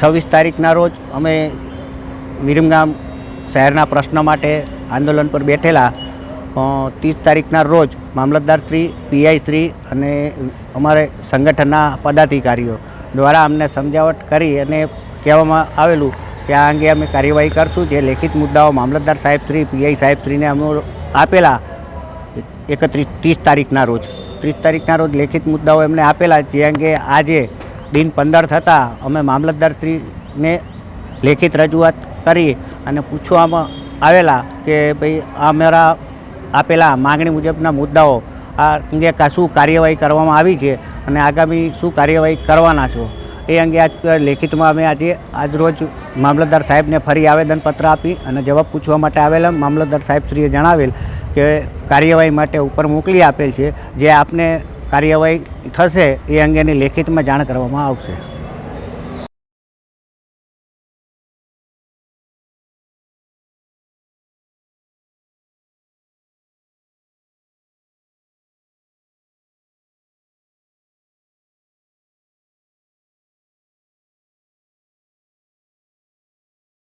છવ્વીસ તારીખના રોજ અમે વિરમગામ શહેરના પ્રશ્ન માટે આંદોલન પર બેઠેલા. ત્રીસ તારીખના રોજ મામલતદાર શ્રી, પીઆઈ શ્રી અને અમારે સંગઠનના પદાધિકારીઓ દ્વારા અમને સમજાવટ કરી અને કહેવામાં આવેલું કે આ અંગે અમે કાર્યવાહી કરશું. જે લેખિત મુદ્દાઓ મામલતદાર સાહેબ શ્રી, પીઆઈ સાહેબ શ્રીને અમે આપેલા, એકત્રીસ, ત્રીસ તારીખના રોજ. ત્રીસ તારીખના રોજ લેખિત મુદ્દાઓ એમને આપેલા જે અંગે આજે દિન પંદર થતાં અમે મામલતદારશ્રીને લેખિત રજૂઆત કરી અને પૂછવામાં આવેલા કે ભાઈ આ મારા આપેલા માગણી મુજબના મુદ્દાઓ આ અંગે શું કાર્યવાહી કરવામાં આવી છે અને આગામી શું કાર્યવાહી કરવાના છો. એ અંગે આજ લેખિતમાં અમે આજે આજરોજ મામલતદાર સાહેબને ફરી આવેદનપત્ર આપી અને જવાબ પૂછવા માટે આવેલા મામલતદાર સાહેબશ્રીએ જણાવેલ કે કાર્યવાહી માટે ઉપર મોકલી આપેલ છે. જે આપને કાર્યવાહી થશે એ અંગેની લેખિતમાં જાણ કરવામાં આવશે.